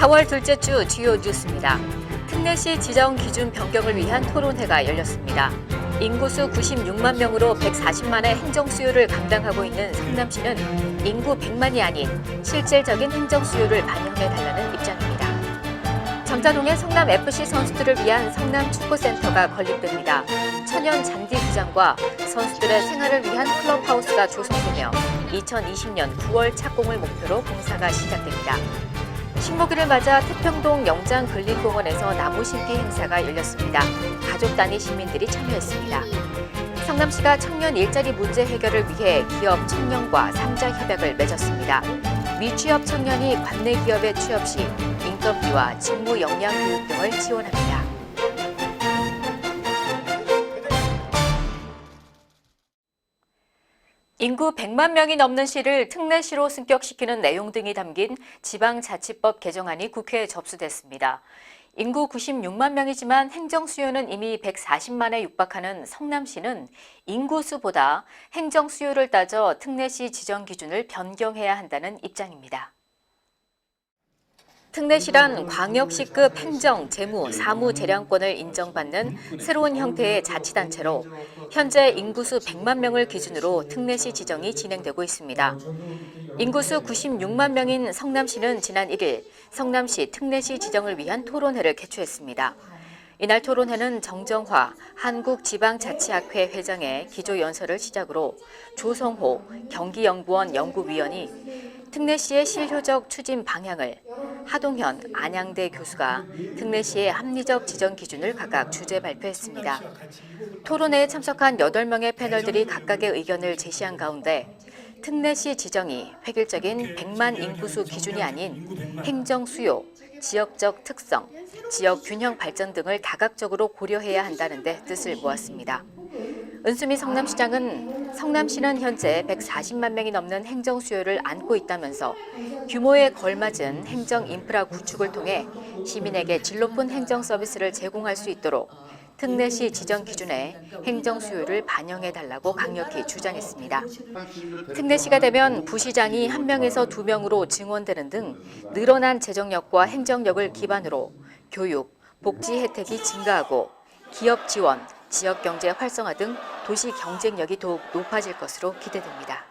4월 둘째 주 주요 뉴스입니다. 특례시 지정 기준 변경을 위한 토론회가 열렸습니다. 인구수 96만 명으로 140만의 행정 수요를 감당하고 있는 성남시는 인구 100만이 아닌 실질적인 행정 수요를 반영해 달라는 입장입니다. 정자동의 성남 FC 선수들을 위한 성남 축구센터가 건립됩니다. 천연 잔디 구장과 선수들의 생활을 위한 클럽하우스가 조성되며 2020년 9월 착공을 목표로 공사가 시작됩니다. 식목일을 맞아 태평동 영장 근린공원에서 나무 심기 행사가 열렸습니다. 가족 단위 시민들이 참여했습니다. 성남시가 청년 일자리 문제 해결을 위해 기업 청년과 상자 협약을 맺었습니다. 미취업 청년이 관내 기업에 취업 시 인건비와 직무 역량 교육 등을 지원합니다. 인구 100만 명이 넘는 시를 특례시로 승격시키는 내용 등이 담긴 지방자치법 개정안이 국회에 접수됐습니다. 인구 96만 명이지만 행정 수요는 이미 140만에 육박하는 성남시는 인구수보다 행정 수요를 따져 특례시 지정 기준을 변경해야 한다는 입장입니다. 특례시란 광역시급 행정, 재무, 사무 재량권을 인정받는 새로운 형태의 자치단체로 현재 인구수 100만 명을 기준으로 특례시 지정이 진행되고 있습니다. 인구수 96만 명인 성남시는 지난 1일 성남시 특례시 지정을 위한 토론회를 개최했습니다. 이날 토론회는 정정화 한국지방자치학회 회장의 기조연설을 시작으로 조성호 경기연구원 연구위원이 특례시의 실효적 추진 방향을 하동현 안양대 교수가 특례시의 합리적 지정 기준을 각각 주제 발표했습니다. 토론회에 참석한 8명의 패널들이 각각의 의견을 제시한 가운데 특례시 지정이 획일적인 100만 인구수 기준이 아닌 행정 수요, 지역적 특성, 지역 균형 발전 등을 다각적으로 고려해야 한다는 데 뜻을 모았습니다. 은수미 성남시장은 성남시는 현재 140만 명이 넘는 행정 수요를 안고 있다면서 규모에 걸맞은 행정 인프라 구축을 통해 시민에게 질 높은 행정 서비스를 제공할 수 있도록 특례시 지정 기준에 행정 수요를 반영해 달라고 강력히 주장했습니다. 특례시가 되면 부시장이 한 명에서 두 명으로 증원되는 등 늘어난 재정력과 행정력을 기반으로 교육, 복지 혜택이 증가하고 기업 지원, 지역 경제 활성화 등 도시 경쟁력이 더욱 높아질 것으로 기대됩니다.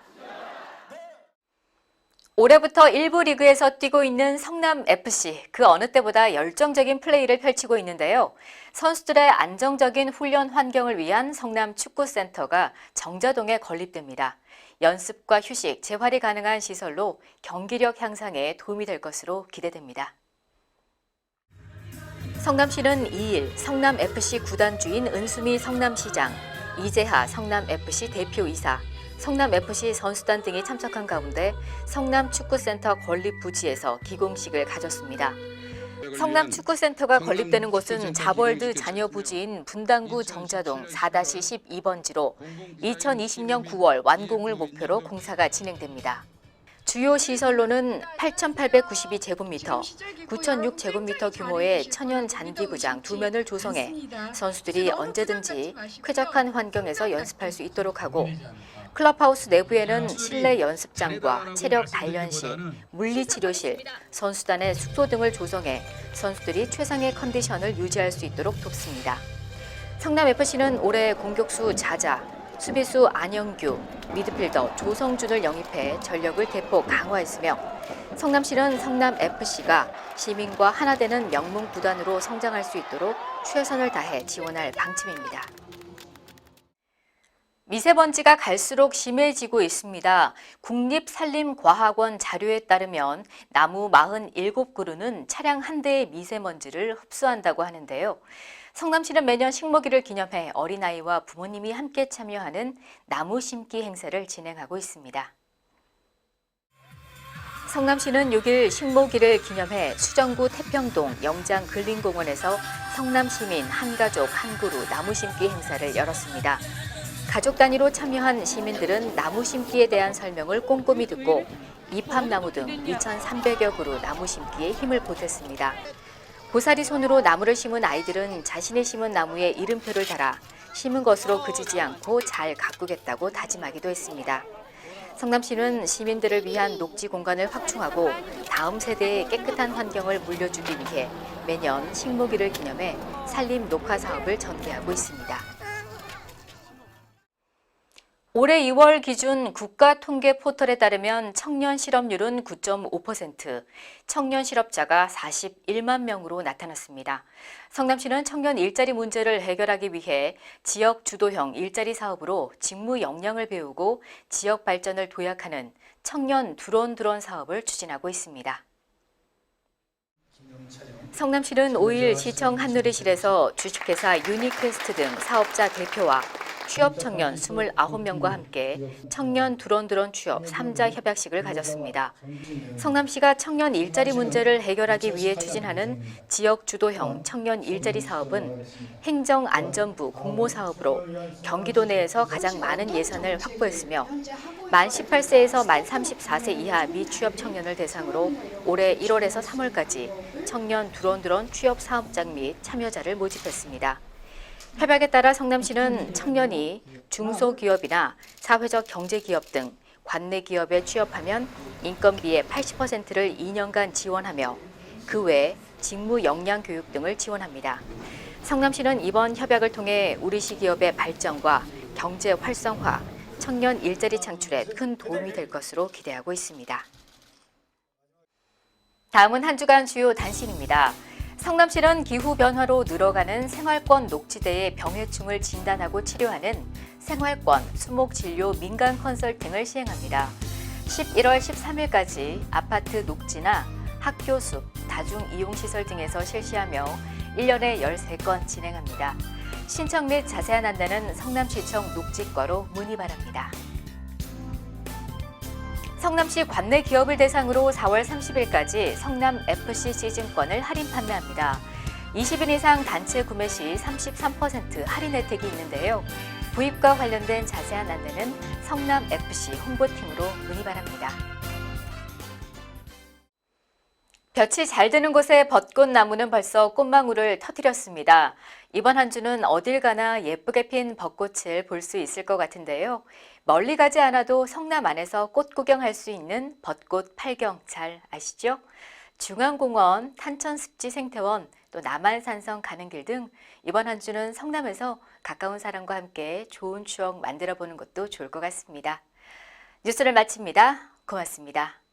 올해부터 1부 리그에서 뛰고 있는 성남 FC 그 어느 때보다 열정적인 플레이를 펼치고 있는데요. 선수들의 안정적인 훈련 환경을 위한 성남 축구센터가 정자동에 건립됩니다. 연습과 휴식, 재활이 가능한 시설로 경기력 향상에 도움이 될 것으로 기대됩니다. 성남시는 2일 성남FC 구단 주인 은수미 성남시장, 이재하 성남FC 대표이사, 성남FC 선수단 등이 참석한 가운데 성남축구센터 건립 부지에서 기공식을 가졌습니다. 성남축구센터가 건립되는 곳은 자벌드 자녀 부지인 분당구 정자동 4-12번지로 2020년 9월 완공을 목표로 공사가 진행됩니다. 주요 시설로는 8,892제곱미터, 9,006제곱미터 규모의 천연 잔디구장 두 면을 조성해 선수들이 언제든지 쾌적한 환경에서 연습할 수 있도록 하고 클럽하우스 내부에는 실내 연습장과 체력 단련실, 물리치료실, 선수단의 숙소 등을 조성해 선수들이 최상의 컨디션을 유지할 수 있도록 돕습니다. 성남FC는 올해 공격수 자자, 수비수 안영규, 미드필더 조성준을 영입해 전력을 대폭 강화했으며 성남시는 성남FC가 시민과 하나 되는 명문 구단으로 성장할 수 있도록 최선을 다해 지원할 방침입니다. 미세먼지가 갈수록 심해지고 있습니다. 국립산림과학원 자료에 따르면 나무 47그루는 차량 한 대의 미세먼지를 흡수한다고 하는데요. 성남시는 매년 식목일을 기념해 어린아이와 부모님이 함께 참여하는 나무 심기 행사를 진행하고 있습니다. 성남시는 6일 식목일을 기념해 수정구 태평동 영장 근린공원에서 성남시민 한가족 한그루 나무 심기 행사를 열었습니다. 가족 단위로 참여한 시민들은 나무 심기에 대한 설명을 꼼꼼히 듣고 이팝나무 등 2,300여 그루 나무 심기에 힘을 보탰습니다. 고사리 손으로 나무를 심은 아이들은 자신이 심은 나무에 이름표를 달아 심은 것으로 그치지 않고 잘 가꾸겠다고 다짐하기도 했습니다. 성남시는 시민들을 위한 녹지 공간을 확충하고 다음 세대에 깨끗한 환경을 물려주기 위해 매년 식목일을 기념해 산림 녹화 사업을 전개하고 있습니다. 올해 2월 기준 국가 통계 포털에 따르면 청년 실업률은 9.5%, 청년 실업자가 41만 명으로 나타났습니다. 성남시는 청년 일자리 문제를 해결하기 위해 지역 주도형 일자리 사업으로 직무 역량을 배우고 지역 발전을 도약하는 청년 드론드론 사업을 추진하고 있습니다. 성남시는 5일 시청 한누리실에서 주식회사 유니퀘스트 등 사업자 대표와 취업 청년 29명과 함께 청년 드론드론 취업 3자 협약식을 가졌습니다. 성남시가 청년 일자리 문제를 해결하기 위해 추진하는 지역 주도형 청년 일자리 사업은 행정안전부 공모 사업으로 경기도 내에서 가장 많은 예산을 확보했으며 만 18세에서 만 34세 이하 미취업 청년을 대상으로 올해 1월에서 3월까지 청년 드론드론 취업 사업장 및 참여자를 모집했습니다. 협약에 따라 성남시는 청년이 중소기업이나 사회적 경제기업 등 관내 기업에 취업하면 인건비의 80%를 2년간 지원하며 그외 직무 역량 교육 등을 지원합니다. 성남시는 이번 협약을 통해 우리시 기업의 발전과 경제 활성화, 청년 일자리 창출에 큰 도움이 될 것으로 기대하고 있습니다. 다음은 한 주간 주요 단신입니다. 성남시는 기후 변화로 늘어가는 생활권 녹지대의 병해충을 진단하고 치료하는 생활권 수목 진료 민간 컨설팅을 시행합니다. 11월 13일까지 아파트 녹지나 학교 숲, 다중 이용 시설 등에서 실시하며 1년에 13건 진행합니다. 신청 및 자세한 안내는 성남시청 녹지과로 문의 바랍니다. 성남시 관내 기업을 대상으로 4월 30일까지 성남 FC 시즌권을 할인 판매합니다. 20인 이상 단체 구매 시 33% 할인 혜택이 있는데요. 구입과 관련된 자세한 안내는 성남 FC 홍보팀으로 문의 바랍니다. 볕이 잘 드는 곳의 벚꽃 나무는 벌써 꽃망울을 터뜨렸습니다. 이번 한 주는 어딜 가나 예쁘게 핀 벚꽃을 볼 수 있을 것 같은데요. 멀리 가지 않아도 성남 안에서 꽃 구경할 수 있는 벚꽃 팔경 잘 아시죠? 중앙공원, 탄천습지 생태원, 또 남한산성 가는 길 등 이번 한 주는 성남에서 가까운 사람과 함께 좋은 추억 만들어 보는 것도 좋을 것 같습니다. 뉴스를 마칩니다. 고맙습니다.